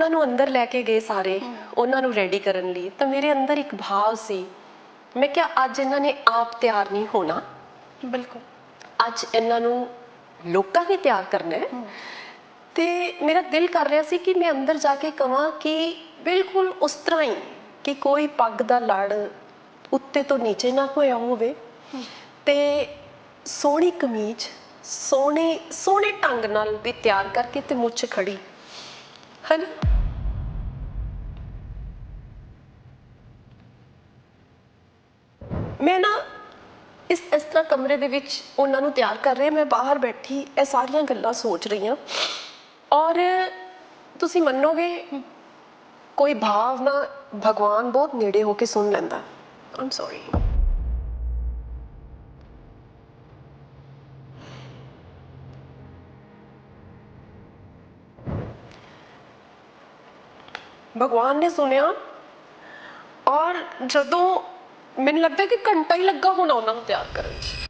ਉਹਨਾਂ ਨੂੰ ਅੰਦਰ ਲੈ ਕੇ ਗਏ ਸਾਰੇ ਉਹਨਾਂ ਨੂੰ ਰੈਡੀ ਕਰਨ ਲਈ। ਤਾਂ ਮੇਰੇ ਅੰਦਰ ਇੱਕ ਭਾਵ ਸੀ ਮੈਂ ਕਿਹਾ ਅੱਜ ਇਹਨਾਂ ਨੇ ਆਪ ਤਿਆਰ ਨਹੀਂ ਹੋਣਾ। ਬਿਲਕੁਲ। ਅੱਜ ਇਹਨਾਂ ਨੂੰ ਲੋਕਾਂ ਨੇ ਤਿਆਰ ਕਰਨਾ ਹੈ। ਤੇ ਮੇਰਾ ਦਿਲ ਕਰ ਰਿਹਾ ਸੀ ਕਿ ਮੈਂ ਅੰਦਰ ਜਾ ਕੇ ਕਹਾਂ ਕਿ ਬਿਲਕੁਲ ਉਸ ਤਰ੍ਹਾਂ ਹੀ ਕਿ ਕੋਈ ਪੱਗ ਦਾ ਲੜ ਉੱਤੇ ਤੋਂ ਨੀਚੇ ਨਾ ਹੋਇਆ ਹੋਵੇ। ਤੇ ਸੋਹਣੀ ਕਮੀਜ਼ ਸੋਹਣੇ ਸੋਹਣੇ ਢੰਗ ਨਾਲ ਵੀ ਤਿਆਰ ਕਰਕੇ ਤੇ ਮੁੱਛ ਖੜੀ। ਹਨ? ਮੈਂ ਨਾ ਇਸ ਇਸ ਤਰ੍ਹਾਂ ਕਮਰੇ ਦੇ ਵਿੱਚ ਉਹਨਾਂ ਨੂੰ ਤਿਆਰ ਕਰ ਰਹੇ ਮੈਂ ਬਾਹਰ ਬੈਠੀ ਇਹ ਸਾਰੀਆਂ ਗੱਲਾਂ ਸੋਚ ਰਹੀ ਹਾਂ। ਔਰ ਤੁਸੀਂ ਮੰਨੋਗੇ, ਕੋਈ ਭਾਵ ਨਾ ਭਗਵਾਨ ਬਹੁਤ ਨੇੜੇ ਹੋ ਕੇ ਸੁਣ ਲੈਂਦਾ। ਆਮ ਸੌਰੀ ਭਗਵਾਨ ਨੇ ਸੁਣਿਆ। ਔਰ ਜਦੋਂ ਮੈਨੂੰ ਲੱਗਦਾ ਕਿ ਘੰਟਾ ਹੀ ਲੱਗਾ ਹੋਣਾ ਉਹਨਾਂ ਨੂੰ ਤਿਆਰ ਕਰਨ 'ਚ।